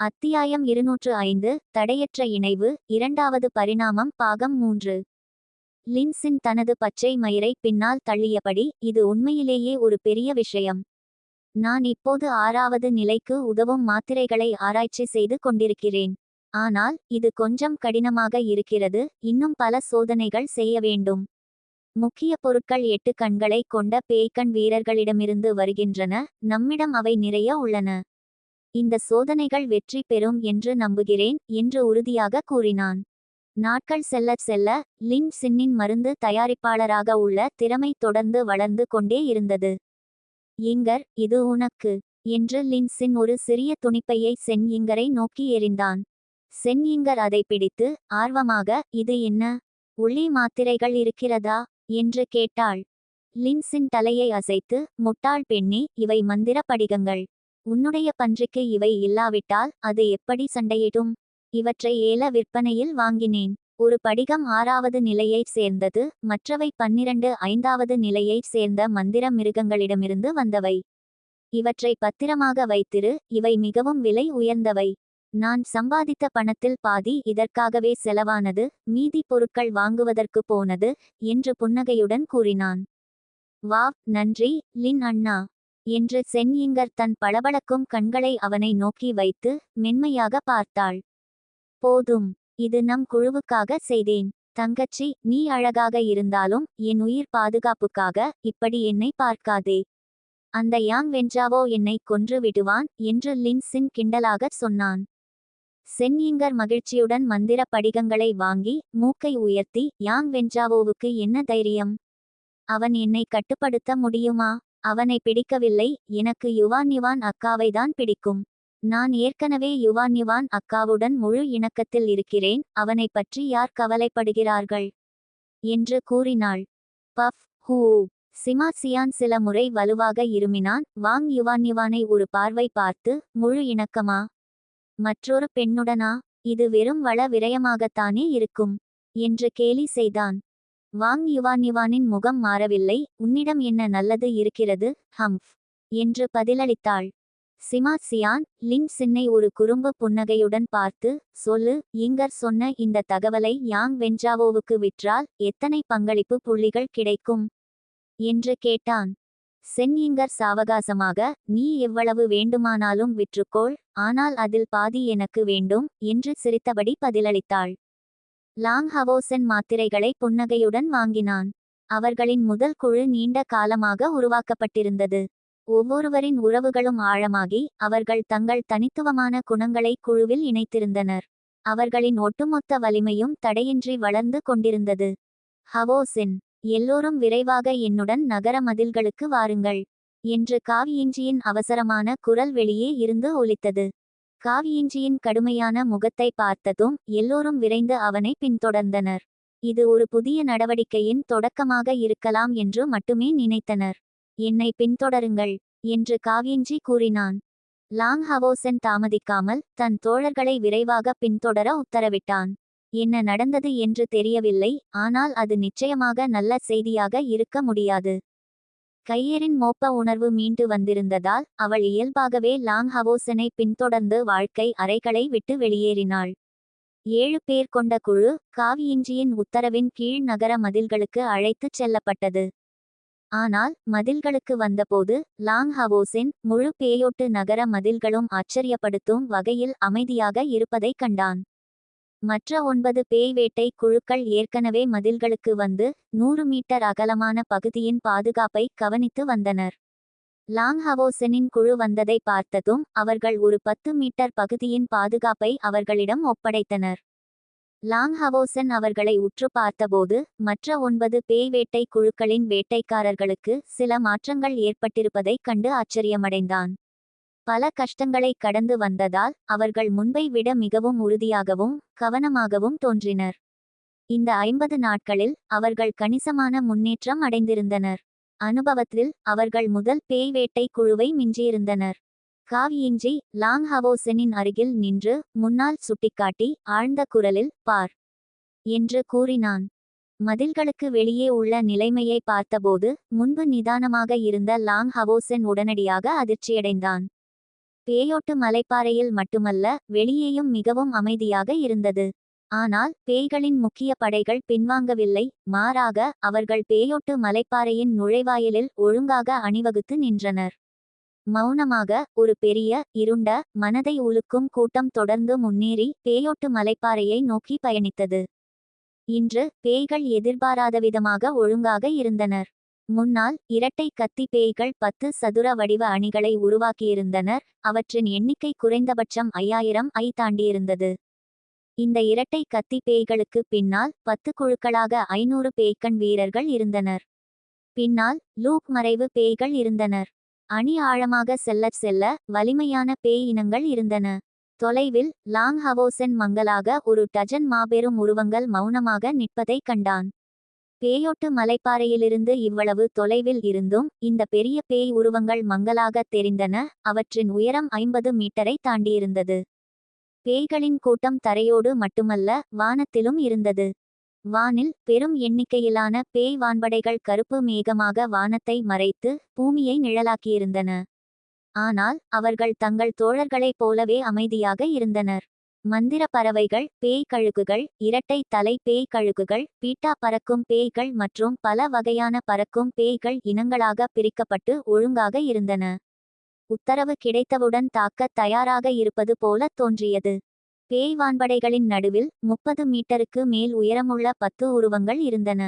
அத்தியாயம் இருநூற்று ஐந்து தடையற்ற இணைவு இரண்டாவது பரிணாமம் பாகம் மூன்று. லின்சின் தனது பச்சை மயிரை பின்னால் தள்ளியபடி இது உண்மையிலேயே ஒரு பெரிய விஷயம். நான் இப்போது ஆறாவது நிலைக்கு உதவும் மாத்திரைகளை ஆராய்ச்சி செய்து கொண்டிருக்கிறேன். ஆனால் இது கொஞ்சம் கடினமாக இருக்கிறது இன்னும் பல சோதனைகள் செய்ய வேண்டும். முக்கிய பொருட்கள் எட்டு கண்களை கொண்ட பேய்கண் வீரர்களிடமிருந்து வருகின்றன நம்மிடம் அவை நிறைய உள்ளன. இந்த சோதனைகள் வெற்றி பெறும் என்று நம்புகிறேன் என்று உறுதியாக கூறினான். நாட்கள் செல்ல செல்ல லின் சின்னின் மருந்து தயாரிப்பாளராக உள்ள திறமை தொடர்ந்து வளர்ந்து கொண்டே இருந்தது. இங்கர் இது உனக்கு என்று லின் சின் ஒரு சிறிய துணிப்பையை சென் இங்கரை நோக்கி எறிந்தான். சென் இங்கர் அதை பிடித்து ஆர்வமாக இது என்ன? உள்ளே மாத்திரைகள் இருக்கிறதா? என்று கேட்டாள். லின்சின் தலையை அசைத்து முட்டாள் பெண்ணே இவை மந்திர படிகங்கள். உன்னுடைய பன்றிக்கு இவை இல்லாவிட்டால் அது எப்படி சண்டையிடும்? இவற்றை ஏல விற்பனையில் வாங்கினேன். ஒரு படிகம் ஆறாவது நிலையைச் சேர்ந்தது மற்றவை பன்னிரண்டு ஐந்தாவது நிலையைச் சேர்ந்த மந்திர மிருகங்களிடமிருந்து வந்தவை. இவற்றை பத்திரமாக வைத்திரு இவை மிகவும் விலை உயர்ந்தவை. நான் சம்பாதித்த பணத்தில் பாதி இதற்காகவே செலவானது மீதி பொருட்கள் வாங்குவதற்கு போனது என்று புன்னகையுடன் கூறினான். வாவ் நன்றி லின் அண்ணா. என்று சென்யிங்கர் தன் பளபளக்கும் கண்களை அவனை நோக்கி வைத்து மென்மையாக பார்த்தாள். போதும் இது நம் குழுவுக்காக செய்தேன். தங்கச்சி நீ அழகாக இருந்தாலும் என் உயிர் பாதுகாப்புக்காக இப்படி என்னை பார்க்காதே. அந்த யாங் வென்றாவோ என்னை கொன்று விடுவான் என்று லின்சின் கிண்டலாக சொன்னான். சென்யிங்கர் மகிழ்ச்சியுடன் மந்திர படிகங்களை வாங்கி மூக்கை உயர்த்தி யாங் வென்றாவோவுக்கு என்ன தைரியம்? அவன் என்னை கட்டுப்படுத்த முடியுமா? அவனை பிடிக்கவில்லை எனக்கு யுவான் யுவான் அக்காவைதான் பிடிக்கும். நான் ஏற்கனவே யுவான் யுவான் அக்காவுடன் முழு இணக்கத்தில் இருக்கிறேன் அவனை பற்றி யார் கவலைப்படுகிறார்கள்? என்று கூறினாள். பஃப் ஹூ. சிமா சியான் சில முறை வலுவாக இருமினான் வாங் யுவான் யுவானை ஒரு பார்வை பார்த்து முழு இணக்கமா? மற்றொரு பெண்ணுடனா? இது வெறும் வள விரயமாகத்தானே இருக்கும்? என்று கேலி செய்தான். வாங் யுவான் யுவானின் முகம் மாறவில்லை. உன்னிடம் என்ன நல்லது இருக்கிறது ஹம்ஃப் என்று பதிலளித்தாள். சிமா சியான் லின் சின்னை ஒரு குறும்பு புன்னகையுடன் பார்த்து சொல்லு இங்கர் சொன்ன இந்த தகவலை யாங் வென்ஜாவோவுக்கு விற்றால் எத்தனை பங்களிப்பு புள்ளிகள் கிடைக்கும்? என்று கேட்டான். சென் இங்கர் சாவகாசமாக நீ எவ்வளவு வேண்டுமானாலும் விற்றுக்கோள் ஆனால் அதில் பாதி எனக்கு வேண்டும் என்று சிரித்தபடி பதிலளித்தாள். லாங் ஹவோசன் மாத்திரைகளை புன்னகையுடன் வாங்கினான். அவர்களின் முதல் குழு நீண்ட காலமாக உருவாக்கப்பட்டிருந்தது. ஒவ்வொருவரின் உறவுகளும் ஆழமாகி அவர்கள் தங்கள் தனித்துவமான குணங்களை குழுவில் இணைத்திருந்தனர். அவர்களின் ஒட்டுமொத்த வலிமையும் தடையின்றி வளர்ந்து கொண்டிருந்தது. ஹவோசின் எல்லோரும் விரைவாக என்னுடன் நகர மதில்களுக்கு வாருங்கள் என்று காவியின்றியின் அவசரமான குரல் வெளியே இருந்து ஒலித்தது. காவியிஞ்சியின் கடுமையான முகத்தை பார்த்ததும் எல்லோரும் விரைந்து அவனை பின்தொடர்ந்தனர். இது ஒரு புதிய நடவடிக்கையின் தொடக்கமாக இருக்கலாம் என்று மட்டுமே நினைத்தனர். என்னை பின்தொடருங்கள் என்று காவியின்றி கூறினான். லாங் ஹவோசன் தாமதிக்காமல் தன் தோழர்களை விரைவாக பின்தொடர உத்தரவிட்டான். என்ன நடந்தது என்று தெரியவில்லை ஆனால் அது நிச்சயமாக நல்ல செய்தியாக இருக்க முடியாது. கையரின் மோப்ப உணர்வு மீண்டு வந்திருந்ததால் அவள் இயல்பாகவே லாங் ஹவோசனை பின்தொடர்ந்து வாழ்க்கை அறைகளை விட்டு வெளியேறினாள். ஏழு பேர் கொண்ட குழு காவியின்றியின் உத்தரவின் கீழ் நகர மதில்களுக்கு அழைத்துச் செல்லப்பட்டது. ஆனால் மதில்களுக்கு வந்தபோது லாங் ஹவோசின் முழு பேயோட்டு நகர மதில்களும் ஆச்சரியப்படுத்தும் வகையில் அமைதியாக இருப்பதைக் கண்டான். மற்ற ஒன்பது பேய் வேட்டை குழுக்கள் ஏற்கனவே மதில்களுக்கு வந்து நூறு மீட்டர் அகலமான பகுதியின் பாதுகாப்பை கவனித்து வந்தனர். லாங் ஹவோசனின் குழு வந்ததை பார்த்ததும் அவர்கள் ஒரு பத்து மீட்டர் பகுதியின் பாதுகாப்பை அவர்களிடம் ஒப்படைத்தனர். லாங் ஹவோசன் அவர்களை உற்று பார்த்தபோது மற்ற ஒன்பது பேய் வேட்டை குழுக்களின் வேட்டைக்காரர்களுக்கு சில மாற்றங்கள் ஏற்பட்டிருப்பதைக் கண்டு ஆச்சரியமடைந்தான். பல கஷ்டங்களை கடந்து வந்ததால் அவர்கள் முன்பை விட மிகவும் உறுதியாகவும் கவனமாகவும் தோன்றினர். இந்த ஐம்பது நாட்களில் அவர்கள் கணிசமான முன்னேற்றம் அடைந்திருந்தனர். அனுபவத்தில் அவர்கள் முதல் பேய் வேட்டை குழுவை மிஞ்சியிருந்தனர். காவியின்றி லாங் ஹவோசனின் அருகில் நின்று முன்னால் சுட்டிக்காட்டி ஆழ்ந்த குரலில் பார் என்று கூறினான். மதில்களுக்கு வெளியே உள்ள நிலைமையை பார்த்தபோது முன்பு நிதானமாக இருந்த லாங் ஹவோசன் உடனடியாக அதிர்ச்சியடைந்தான். பேயோட்டு மலைப்பாறையில் மட்டுமல்ல வெளியேயும் மிகவும் அமைதியாக இருந்தது. ஆனால் பேய்களின் முக்கிய படைகள் பின்வாங்கவில்லை மாறாக அவர்கள் பேயோட்டு மலைப்பாறையின் நுழைவாயிலில் ஒழுங்காக அணிவகுத்து நின்றனர். மௌனமாக ஒரு பெரிய இருண்ட மனதை உலுக்கும் கூட்டம் தொடர்ந்து முன்னேறி பேயோட்டு மலைப்பாறையை நோக்கி பயணித்தது. இன்று பேய்கள் எதிர்பாராதவிதமாக ஒழுங்காக இருந்தனர். முன்னால் இரட்டை கத்தி பேய்கள் பத்து சதுர வடிவ அணிகளை உருவாக்கியிருந்தனர். அவற்றின் எண்ணிக்கை குறைந்தபட்சம் ஐயாயிரம் ஐ தாண்டியிருந்தது. இந்த இரட்டை கத்தி பேய்களுக்கு பின்னால் பத்து குழுக்களாக ஐநூறு பேய்க்கண் வீரர்கள் இருந்தனர். பின்னால் லூப் மறைவு பேய்கள் இருந்தனர். அணி ஆழமாக செல்லச் செல்ல வலிமையான பேய் இனங்கள் இருந்தன. தொலைவில் லாங் ஹவோசென் மங்கலாக ஒரு டஜன் மாபெரும் உருவங்கள் மௌனமாக நிற்பதைக் கண்டான். பேயோட்டு மலைப்பாறையிலிருந்து இவ்வளவு தொலைவில் இருந்தும் இந்த பெரிய பேய் உருவங்கள் மங்கலாகத் தெரிந்தன அவற்றின் உயரம் ஐம்பது மீட்டரை தாண்டியிருந்தது. பேய்களின் கூட்டம் தரையோடு மட்டுமல்ல வானத்திலும் இருந்தது. வானில் பெரும் எண்ணிக்கையிலான பேய் வான்படைகள் கருப்பு மேகமாக வானத்தை மறைத்து பூமியை நிழலாக்கியிருந்தன. ஆனால் அவர்கள் தங்கள் தோழர்களைப் போலவே அமைதியாக இருந்தனர். மந்திர பறவைகள் பேய் கழுகுகள் இரட்டை தலை பேய் கழுகுகள் பீட்டா பறக்கும் பேய்கள் மற்றும் பல வகையான பறக்கும் பேய்கள் இனங்களாக பிரிக்கப்பட்டு ஒழுங்காக இருந்தன. உத்தரவு கிடைத்தவுடன் தாக்க தயாராக இருப்பது போல தோன்றியது. பேய் வான்படைகளின் நடுவில் முப்பது மீட்டருக்கு மேல் உயரமுள்ள பத்து உருவங்கள் இருந்தன.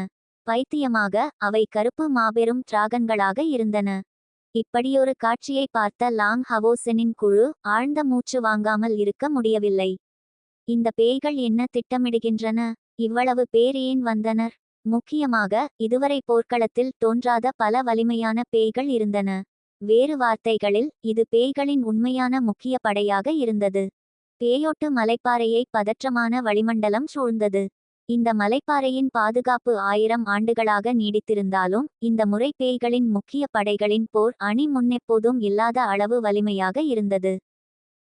பைத்தியமாக அவை கருப்பு மாபெரும் டிராகன்களாக இருந்தன. இப்படியொரு காட்சியை பார்த்த லாங் ஹவோசெனின் குழு ஆழ்ந்த மூச்சு வாங்காமல் இருக்க முடியவில்லை. இந்த பேய்கள் என்ன திட்டமிடுகின்றன? இவ்வளவு பேர் ஏன் வந்தனர்? முக்கியமாக இதுவரை போர்க்களத்தில் தோன்றாத பல வலிமையான பேய்கள் இருந்தன. வேறு வார்த்தைகளில் இது பேய்களின் உண்மையான முக்கிய படையாக இருந்தது. பேயோட்டு மலைப்பாறையை பதற்றமான வளிமண்டலம் சூழ்ந்தது. இந்த மலைப்பாறையின் பாதுகாப்பு ஆயிரம் ஆண்டுகளாக நீடித்திருந்தாலும் இந்த முறை பேய்களின் முக்கிய படைகளின் போர் அணி முன்னெப்போதும் இல்லாத அளவு வலிமையாக இருந்தது.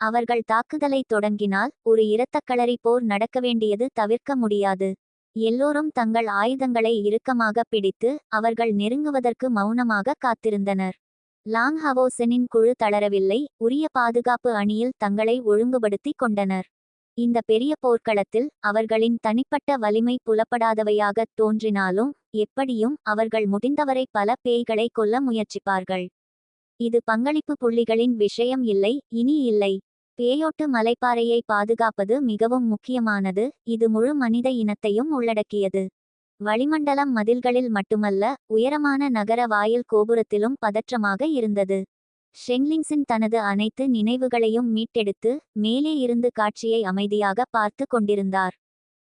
அவர்கள் தாக்குதலை தொடங்கினால் ஒரு இரத்தக்களறி போர் நடக்க வேண்டியது தவிர்க்க முடியாது. எல்லோரும் தங்கள் ஆயுதங்களை இறுக்கமாக பிடித்து அவர்கள் நெருங்குவதற்கு மௌனமாக காத்திருந்தனர். லாங் ஹவோசெனின் குழு தளரவில்லை உரிய பாதுகாப்பு அணியில் தங்களை ஒழுங்குபடுத்திக் கொண்டனர். இந்த பெரிய போர்க்களத்தில் அவர்களின் தனிப்பட்ட வலிமை புலப்படாதவையாகத் தோன்றினாலும் எப்படியும் அவர்கள் முடிந்தவரை பல பேய்களை கொல்ல முயற்சிப்பார்கள். இது பங்களிப்பு புள்ளிகளின் விஷயம் இல்லை இனி இல்லை. பேயோட்டு மலைப்பாறையை பாதுகாப்பது மிகவும் முக்கியமானது இது முழு மனித இனத்தையும் உள்ளடக்கியது. வளிமண்டலம் மதில்களில் மட்டுமல்ல உயரமான நகர வாயில் கோபுரத்திலும் பதற்றமாக இருந்தது. ஷெங்லிங்ஸின் தனது அனைத்து நினைவுகளையும் மீட்டெடுத்து மேலே இருந்து காட்சியை அமைதியாக பார்த்து கொண்டிருந்தார்.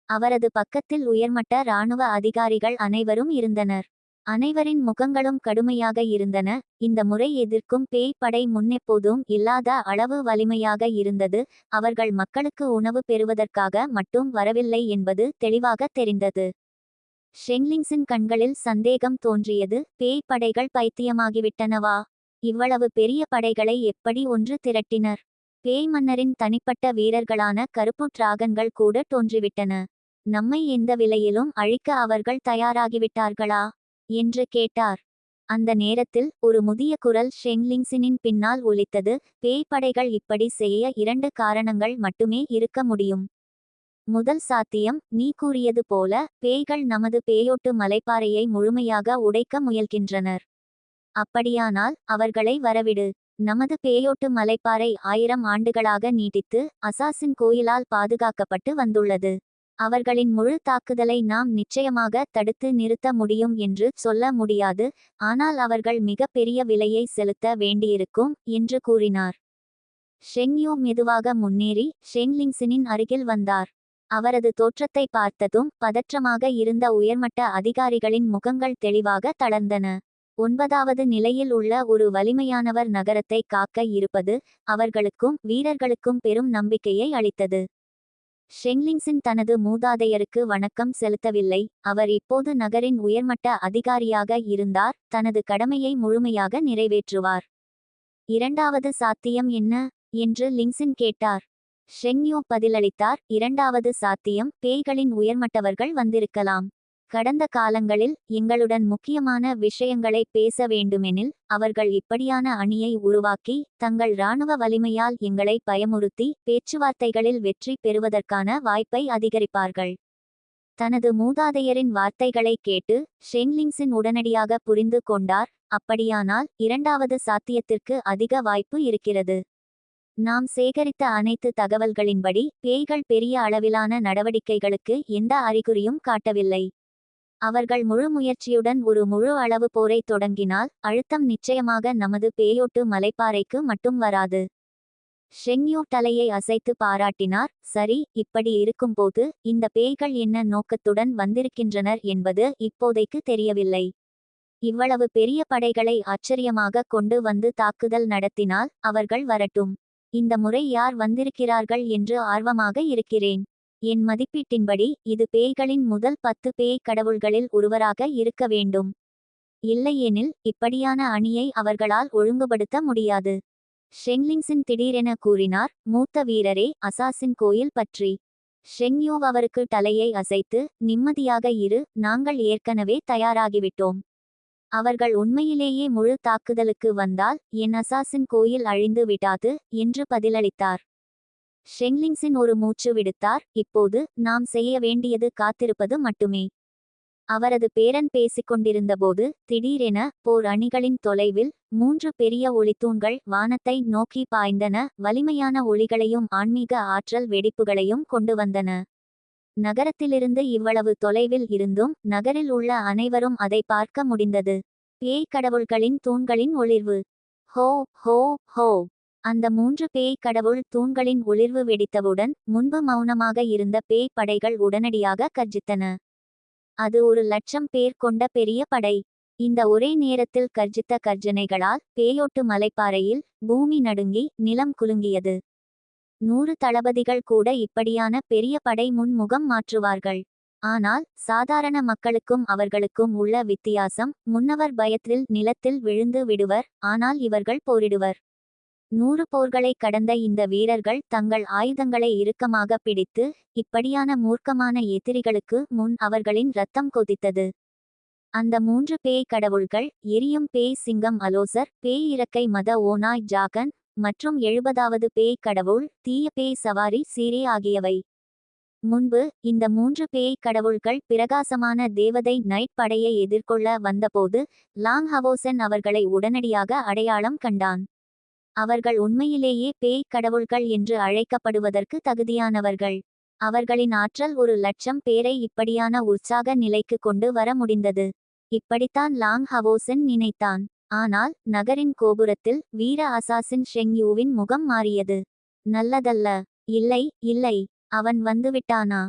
அவரது பக்கத்தில் உயர்மட்ட இராணுவ அதிகாரிகள் அனைவரும் இருந்தனர். அனைவரின் முகங்களும் கடுமையாக இருந்தன. இந்த முறை எதிர்க்கும் பேய் படை முன்னெப்போதும் இல்லாத அளவு வலிமையாக இருந்தது. அவர்கள் மக்களுக்கு உணவு பெறுவதற்காக மட்டும் வரவில்லை என்பது தெளிவாக தெரிந்தது. ஷெங்லிங்ஸின் கண்களில் சந்தேகம் தோன்றியது. பேய் படைகள் பைத்தியமாகிவிட்டனவா? இவ்வளவு பெரிய படைகளை எப்படி ஒன்று திரட்டினர்? பேய் மன்னரின் தனிப்பட்ட வீரர்களான கருப்பு டிராகன்கள் கூட தோன்றிவிட்டன. நம்மை எந்த விலையிலும் அழிக்க அவர்கள் தயாராகிவிட்டார்களா? என்று கேட்டார். அந்த நேரத்தில் ஒரு முதிய குரல் ஷெங்லிங்ஸினின் பின்னால் ஒலித்தது. பேய்ப்படைகள் இப்படி செய்ய இரண்டு காரணங்கள் மட்டுமே இருக்க முடியும். முதல் சாத்தியம் நீ கூறியது போல பேய்கள் நமது பேயோட்டு மலைப்பாறையை முழுமையாக உடைக்க முயல்கின்றனர். அப்படியானால் அவர்களை வரவிடு. நமது பேயோட்டு மலைப்பாறை ஆயிரம் ஆண்டுகளாக நீட்டித்து அசாசின் கோயிலால் பாதுகாக்கப்பட்டு வந்துள்ளது. அவர்களின் முழு தாக்குதலை நாம் நிச்சயமாக தடுத்து நிறுத்த முடியும் என்று சொல்ல முடியாது. ஆனால் அவர்கள் மிக பெரிய விலையை செலுத்த வேண்டியிருக்கும் என்று கூறினார். ஷெங்யூ மெதுவாக முன்னேறி ஷெங்லிங்ஸினின் அருகில் வந்தார். அவரது தோற்றத்தை பார்த்ததும் பதற்றமாக இருந்த உயர்மட்ட அதிகாரிகளின் முகங்கள் தெளிவாக தளர்ந்தன. ஒன்பதாவது நிலையில் உள்ள ஒரு வலிமையானவர் நகரத்தை காக்க இருப்பது அவர்களுக்கும் வீரர்களுக்கும் பெரும் நம்பிக்கையை அளித்தது. ஷெங்லிங்ஸின் தனது மூதாதையருக்கு வணக்கம் செலுத்தவில்லை. அவர் இப்போது நகரின் உயர்மட்ட அதிகாரியாக இருந்தார். தனது கடமையை முழுமையாக நிறைவேற்றுவார். இரண்டாவது சாத்தியம் என்ன? என்று லிங்ஸின் கேட்டார். ஷெங்யூ பதிலளித்தார். இரண்டாவது சாத்தியம் பேய்களின் உயர்மட்டவர்கள் வந்திருக்கலாம். கடந்த காலங்களில் எங்களுடன் முக்கியமான விஷயங்களை பேச வேண்டுமெனில் அவர்கள் இப்படியான அணியை உருவாக்கி தங்கள் இராணுவ வலிமையால் எங்களை பயமுறுத்தி பேச்சுவார்த்தைகளில் வெற்றி பெறுவதற்கான வாய்ப்பை அதிகரிப்பார்கள். தனது மூதாதையரின் வார்த்தைகளை கேட்டு ஷெங்லிங்ஸின் உடனடியாக புரிந்து கொண்டார் அப்படியானால் இரண்டாவது சாத்தியத்திற்கு அதிக வாய்ப்பு இருக்கிறது. நாம் சேகரித்த அனைத்து தகவல்களின்படி பேய்கள் பெரிய அளவிலான நடவடிக்கைகளுக்கு எந்த அறிகுறியும் காட்டவில்லை. அவர்கள் முழு முயற்சியுடன் ஒரு முழு அளவு போரை தொடங்கினால் அழுத்தம் நிச்சயமாக நமது பேயோட்டு மலைப்பாறைக்கு மட்டும் வராது. ஷெங்யூ தலையை அசைத்து பாராட்டினார் சரி இப்படி இருக்கும்போது இந்த பேய்கள் என்ன நோக்கத்துடன் வந்திருக்கின்றனர் என்பது இப்போதைக்கு தெரியவில்லை. இவ்வளவு பெரிய படைகளை ஆச்சரியமாக கொண்டு வந்து தாக்குதல் நடத்தினால் அவர்கள் வரட்டும். இந்த முறை யார் வந்திருக்கிறார்கள் என்று ஆர்வமாக இருக்கிறேன். என் மதிப்பீட்டின்படி இது பேய்களின் முதல் பத்து பேய் கடவுள்களில் ஒருவராக இருக்க வேண்டும். இல்லையெனில் இப்படியான அணியை அவர்களால் ஒழுங்குபடுத்த முடியாது. ஷெங்லிங்ஸின் திடீரென கூறினார் மூத்த வீரரே அசாசின் கோயில் பற்றி. ஷெங்யூ அவருக்கு தலையை அசைத்து நிம்மதியாக இரு நாங்கள் ஏற்கனவே தயாராகிவிட்டோம். அவர்கள் உண்மையிலேயே முழு தாக்குதலுக்கு வந்தால் என் அசாசின் கோயில் அழிந்து விடாது என்று பதிலளித்தார். ஷெங்லிங்ஸின் ஒரு மூச்சு விடுத்தார். இப்போது நாம் செய்ய வேண்டியது காத்திருப்பது மட்டுமே. அவரது பேரன் பேசிக்கொண்டிருந்தபோது திடீரென போர் அணிகளின் தொலைவில் மூன்று பெரிய ஒளித்தூண்கள் வானத்தை நோக்கி பாய்ந்தன. வலிமையான ஒளிகளையும் ஆன்மீக ஆற்றல் வெடிப்புகளையும் கொண்டு வந்தன. நகரத்திலிருந்து இவ்வளவு தொலைவில் இருந்தும் நகரில் உள்ள அனைவரும் அதை பார்க்க முடிந்தது. பேய் கடவுள்களின் தூண்களின் ஒளிர்வு. ஹோ ஹோ ஹோ. அந்த மூன்று பேய் கடவுள் தூண்களின் ஒளிர்வு வெடித்தவுடன் முன்பு மௌனமாக இருந்த பேய் படைகள் உடனடியாக கர்ஜித்தன. அது ஒரு லட்சம் பேர் கொண்ட பெரிய படை. இந்த ஒரே நேரத்தில் கர்ஜித்த கர்ஜனைகளால் பேயோட்டு மலைப்பாறையில் பூமி நடுங்கி நிலம் குலுங்கியது. நூறு தளபதிகள் கூட இப்படியான பெரிய படை முன்முகம் மாற்றுவார்கள். ஆனால் சாதாரண மக்களுக்கும் அவர்களுக்கும் உள்ள வித்தியாசம் முன்னவர் பயத்தில் நிலத்தில் விழுந்து விடுவர் ஆனால் இவர்கள் போரிடுவர். நூறு போர்களை கடந்த இந்த வீரர்கள் தங்கள் ஆயுதங்களை இறுக்கமாக பிடித்து இப்படியான மூர்க்கமான எதிரிகளுக்கு முன் அவர்களின் ரத்தம் கொதித்தது. அந்த மூன்று பேய் கடவுள்கள் எரியும் பேய் சிங்கம் அலோசர் பேய் இறக்கை மத ஓனாய் ஜாகன் மற்றும் எழுபதாவது பேய் கடவுள் தீய பேய் சவாரி சீரே ஆகியவை. முன்பு இந்த மூன்று பேய் கடவுள்கள் பிரகாசமான தேவதை நைட் படையை எதிர்கொள்ள வந்தபோது லாங் ஹவோசன் அவர்களை உடனடியாக அடையாளம் கண்டான். அவர்கள் உண்மையிலேயே பேய் கடவுள்கள் என்று அழைக்கப்படுவதற்கு தகுதியானவர்கள். அவர்களின் ஆற்றல் ஒரு லட்சம் பேரை இப்படியான உற்சாக நிலைக்கு கொண்டு வர முடிந்தது. இப்படித்தான் லாங் ஹவோசன் நினைத்தான். ஆனால் நகரின் கோபுரத்தில் வீர அசாசின் ஷெங்யூவின் முகம் மாறியது. நல்லதல்ல. இல்லை இல்லை. அவன் வந்துவிட்டானா?